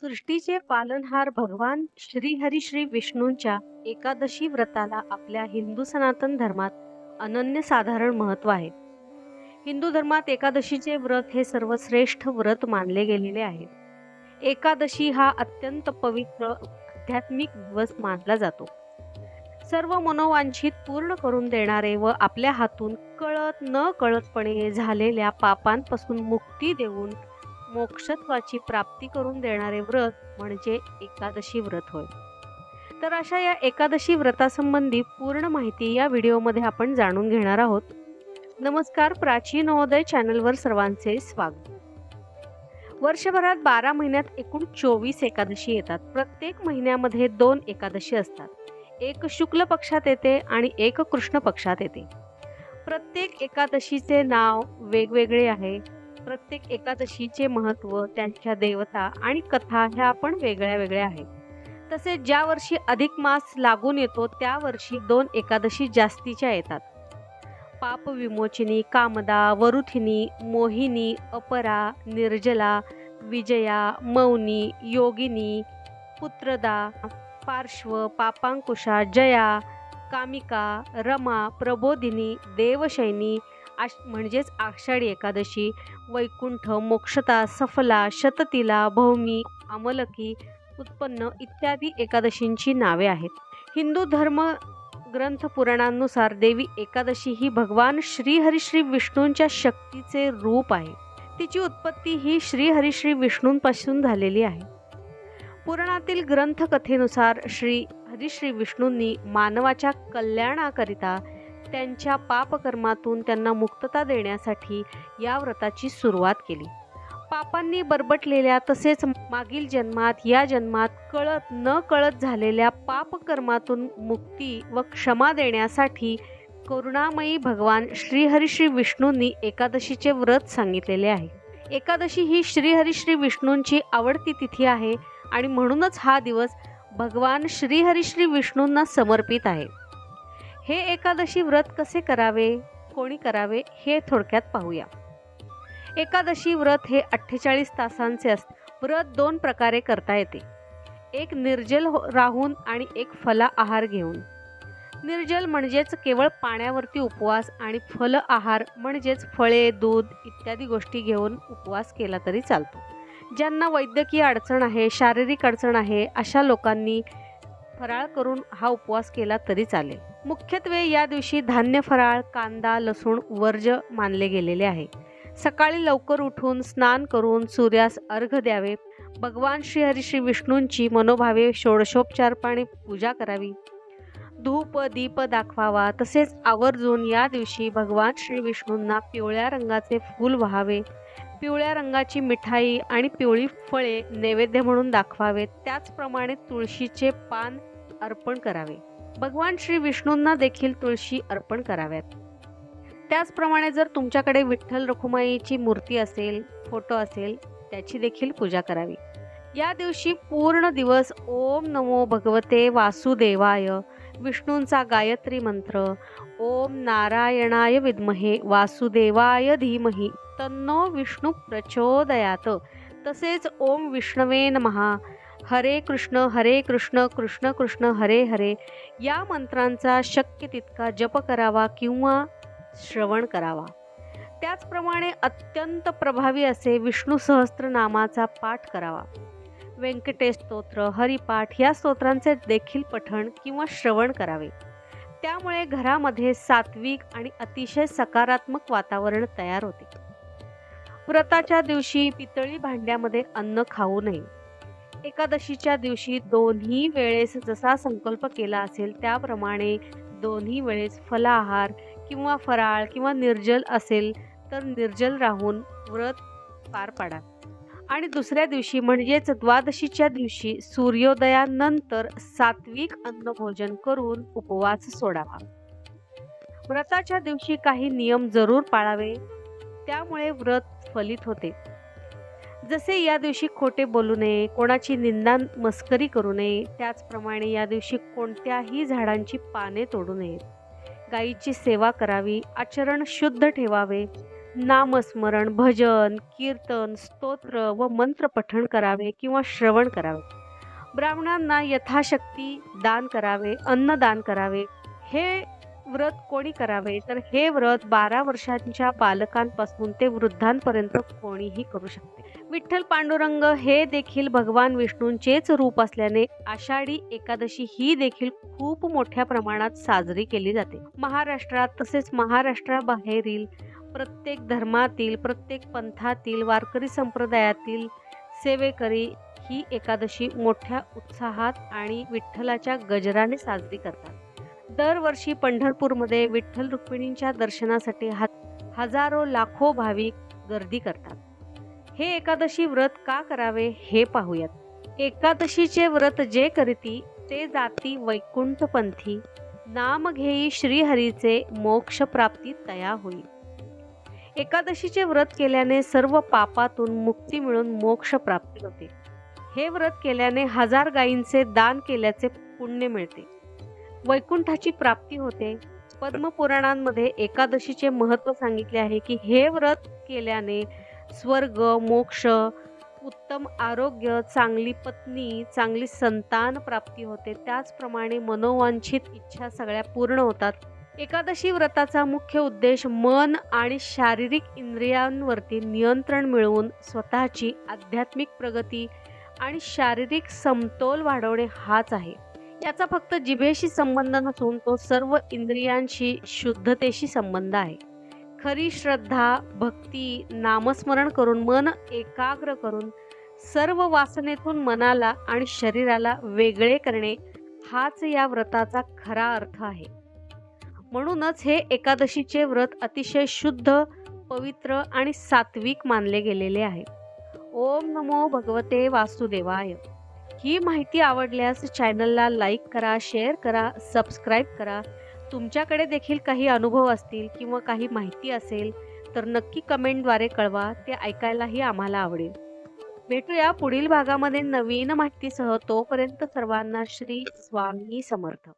सृष्टीचे पालनहार भगवान श्री हरी श्री विष्णूंच्या एकादशी व्रताला आपल्या हिंदू सनातन धर्मात अनन्यसाधारण महत्त्व आहे. हिंदू धर्मात एकादशीचे व्रत हे सर्वश्रेष्ठ व्रत मानले गेलेले आहे. एकादशी हा अत्यंत पवित्र आध्यात्मिक दिवस मानला जातो. सर्व मनोवांछित पूर्ण करून देणारे व आपल्या हातून कळत न कळतपणे झालेल्या पापांपासून मुक्ती देऊन मोक्षत्वाची प्राप्ती करून देणारे व्रत म्हणजे एकादशी व्रत होय. तर अशा या एकादशी व्रतासंबंधी पूर्ण माहिती या व्हिडिओमध्ये आपण जाणून घेणार आहोत. नमस्कार प्राची नवोदय चॅनलवर सर्वांचे स्वागत. वर्षभरात बारा महिन्यात एकूण चोवीस एकादशी येतात. प्रत्येक महिन्यामध्ये दोन एकादशी असतात. एक शुक्ल पक्षात येते आणि एक कृष्ण पक्षात येते. प्रत्येक एकादशीचे नाव वेगवेगळे आहे. प्रत्येक एकादशीचे महत्त्व त्यांच्या देवता आणि कथा ह्या पण वेगळ्या वेगळ्या आहेत. तसेच ज्या वर्षी अधिक मास लागून येतो त्या वर्षी दोन एकादशी जास्तीच्या येतात. पापविमोचिनी कामदा वरुथिनी मोहिनी अपरा निर्जला विजया मौनी योगिनी पुत्रदा पार्श्व पापांकुशा जया कामिका रमा प्रबोधिनी देवशैनी आश म्हणजेच आषाढी एकादशी वैकुंठ मोक्षता सफला शततिला भौमी अमलकी उत्पन्न इत्यादी एकादशींची नावे आहेत. हिंदू धर्म ग्रंथ पुराणांनुसार देवी एकादशी ही भगवान श्रीहरिश्री विष्णूंच्या शक्तीचे रूप आहे. तिची उत्पत्ती ही श्रीहरिश्री विष्णूंपासून झालेली आहे. पुराणातील ग्रंथकथेनुसार श्री हरिश्री विष्णूंनी मानवाच्या कल्याणाकरिता त्यांच्या पापकर्मातून त्यांना मुक्तता देण्यासाठी या व्रताची सुरुवात केली. पापांनी बरबटलेल्या तसेच मागील जन्मात या जन्मात कळत न कळत झालेल्या पापकर्मातून मुक्ती व क्षमा देण्यासाठी करुणामयी भगवान श्रीहरी श्री विष्णूंनी एकादशीचे व्रत सांगितलेले आहे. एकादशी ही श्रीहरी श्री विष्णूंची आवडती तिथी आहे आणि म्हणूनच हा दिवस भगवान श्रीहरी श्री विष्णूंना समर्पित आहे. हे एकादशी व्रत कसे करावे? कोणी करावे? हे थोडक्यात पाहूया. एकादशी व्रत हे अठ्ठेचाळीस तासांचे असते व्रत दोन प्रकारे करता येते. एक निर्जल हो-, राहून आणि एक फला आहार घेऊन. निर्जल म्हणजेच केवळ पाण्यावरती उपवास आणि फल आहार म्हणजेच फळे दूध इत्यादी गोष्टी घेऊन उपवास केला तरी चालतो. ज्यांना वैद्यकीय अडचण आहे शारीरिक अडचण आहे अशा लोकांनी फराळ करून हा उपवास केला तरी चालेल. मुख्यत्वे या दिवशी धान्य फराळ कांदा लसूण वर्ज मानले गेलेले आहे. सकाळी लवकर उठून स्नान करून सूर्यास अर्घ द्यावे. भगवान श्री श्री विष्णूंची मनोभावे षोडशोपचारपणे पूजा करावी. धूप दीप दाखवावा तसेच आवर्जून या दिवशी भगवान श्री विष्णूंना पिवळ्या रंगाचे फूल व्हावे. पिवळ्या रंगाची मिठाई आणि पिवळी फळे नैवेद्य म्हणून दाखवावे त्याचप्रमाणे तुळशीचे पान अर्पण करावे. भगवान श्री विष्णूंना देखील तुळशी अर्पण कराव्यात. त्याचप्रमाणे जर तुमच्याकडे विठ्ठल रखुमाईची मूर्ती असेल फोटो असेल त्याची देखील पूजा करावी. या दिवशी पूर्ण दिवस ओम नमो भगवते वासुदेवाय. विष्णूंचा गायत्री मंत्र ओम नारायणाय विद्महे वासुदेवाय धीमही. तन्नो विष्णू प्रचोदयात. तसेच ओम विष्णवे महा हरे कृष्ण हरे कृष्ण कृष्ण कृष्ण हरे हरे. या मंत्रांचा शक्य तितका जप करावा किंवा श्रवण करावा. त्याचप्रमाणे अत्यंत प्रभावी असे विष्णू सहस्त्रनामाचा पाठ करावा. व्यंकटेश स्तोत्र हरिपाठ या स्तोत्रांचे देखील पठण किंवा श्रवण करावे. त्यामुळे घरामध्ये सात्विक आणि अतिशय सकारात्मक वातावरण तयार होते. व्रताच्या दिवशी पितळी भांड्यामध्ये अन्न खाऊ नये. एकादशीच्या दिवशी दोन्ही वेळेस जसा संकल्प केला असेल त्याप्रमाणे दोन्ही वेळेस फलाहार किंवा फराळ किंवा निर्जल असेल तर निर्जल राहून व्रत पार पाडा. आणि दुसऱ्या दिवशी म्हणजेच द्वादशीच्या दिवशी सूर्योदयानंतर सात्विक अन्नभोजन करून उपवास सोडावा. व्रताच्या दिवशी काही नियम जरूर पाळावे. त्यामुळे व्रत फलित होते. जसे या दिवशी खोटे बोलू नये कोणाची निंदा मस्करी करू नये त्याचप्रमाणे या दिवशी कोणत्याही झाडांची पाने तोडू नयेत गायीची सेवा करावी आचरण शुद्ध ठेवावे नामस्मरण भजन कीर्तन स्तोत्र व मंत्र पठण करावे किंवा श्रवण करावे. ब्राह्मणांना यथाशक्ती दान करावे अन्नदान करावे. हे व्रत कोणी करावे? तर हे व्रत बारा वर्षांच्या बालकांपासून ते वृद्धांपर्यंत कोणीही करू शकते. विठ्ठल पांडुरंग हे देखील भगवान विष्णूंचेच रूप असल्याने आषाढी एकादशी ही देखील खूप मोठ्या प्रमाणात साजरी केली जाते. महाराष्ट्रात तसेच महाराष्ट्राबाहेरील प्रत्येक धर्मातील प्रत्येक पंथातील वारकरी संप्रदायातील सेवेकरी ही एकादशी मोठ्या उत्साहात आणि विठ्ठलाच्या गजराने साजरी करतात. दरवर्षी पंढरपूरमध्ये विठ्ठल रुक्मिणींच्या दर्शनासाठी हा हजारो लाखो भाविक गर्दी करतात. हे एकादशी व्रत का करावे हे पाहूयात. एकादशीचे व्रत जे करीती ते जाती वैकुंठपंथी नाम घेई श्रीहरीचे मोक्ष प्राप्ती तया होईल. एकादशीचे व्रत केल्याने सर्व पापातून मुक्ती मिळून मोक्ष प्राप्ती होते. हे व्रत केल्याने हजार गायींचे दान केल्याचे पुण्य मिळते. वैकुंठाची प्राप्ती होते. पद्मपुराणांमध्ये एकादशीचे महत्त्व सांगितले आहे की हे व्रत केल्याने स्वर्ग मोक्ष उत्तम आरोग्य चांगली पत्नी चांगली संतान प्राप्ती होते. त्याचप्रमाणे मनोवांछित इच्छा सगळ्या पूर्ण होतात. एकादशी व्रताचा मुख्य उद्देश मन आणि शारीरिक इंद्रियांवरती नियंत्रण मिळवून स्वतःची आध्यात्मिक प्रगती आणि शारीरिक समतोल वाढवणे हाच आहे. याचा फक्त जिभेशी संबंध नसून तो सर्व इंद्रियांशी शुद्धतेशी संबंध आहे. खरी श्रद्धा भक्ती नामस्मरण करून मन एकाग्र करून सर्व वासनेतून मनाला आणि शरीराला वेगळे करणे हाच या व्रताचा खरा अर्थ आहे. म्हणूनच हे एकादशीचे व्रत अतिशय शुद्ध पवित्र आणि सात्विक मानले गेलेले आहे. ओम नमो भगवते वासुदेवाय. ही माहिती आवडल्यास चॅनलला लाईक करा शेअर करा सबस्क्राईब करा. तुमच्याकडे देखील काही अनुभव असतील किंवा काही माहिती असेल तर नक्की कमेंटद्वारे कळवा. ते ऐकायलाही आम्हाला आवडेल. भेटूया पुढील भागामध्ये नवीन माहितीसह. तोपर्यंत सर्वांना श्री स्वामी समर्थ.